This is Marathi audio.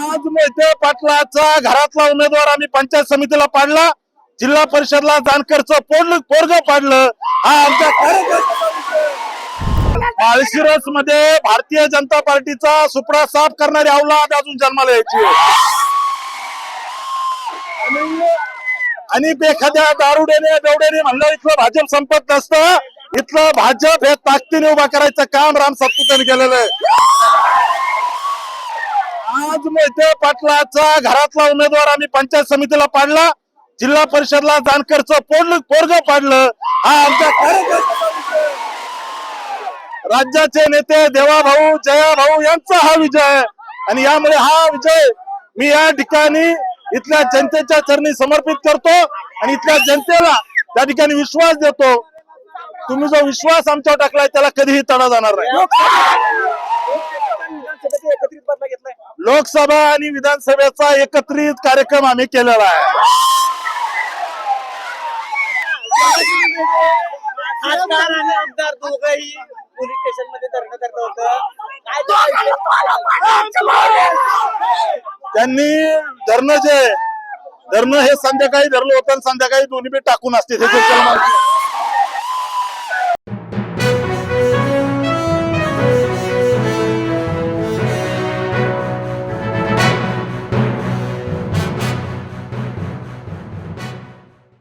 आज मोहिते पाटलाचा घरातला उमेदवार आम्ही पंचायत समितीला पाडला. जिल्हा परिषदला जानकरचं पोडलं पोरग पाडलं. हा आमच्या माळशिरसमध्ये भारतीय जनता पार्टीचा सुपडा साफ करणारी अवलाद अजून जन्माला यायची आणि- आणि एखाद्या दारुडेने बेवडेने म्हणलं इथलं भाजप संपत नसतं. इथलं भाजप हे ताकदीने उभा करायचं काम राम सातपुतेने केलेलं आहे. आज मोहिते पाटलाचा घरातला उमेदवार आम्ही पंचायत समितीला पाडला. जिल्हा परिषदला जानकरचं पोडलं पोरग पाडलं. हा आमच्या कार्यकर्त्याचा विषय. राज्याचे नेते जया भाऊ यांचा हा विजय. आणि यामुळे हा विजय मी या ठिकाणी इथल्या जनतेच्या चरणी समर्पित करतो आणि इथल्या जनतेला त्या ठिकाणी विश्वास देतो. तुम्ही जो विश्वास आमच्यावर टाकलाय त्याला कधीही तडा जाणार नाही विधानसभेचा एकत्रित बदला घेतलाय लोकसभा आणि विधानसभेचा एकत्रित कार्यक्रम आम्ही केलेला आहे. खासदार आणि आमदार दोघंही पोलीस स्टेशनमध्ये धरणं धरलं होतं? त्यांनी धरणं जे धरणं हे संध्याकाळी धरलं होतं आणि संध्याकाळी दोन्ही बी टाकून असते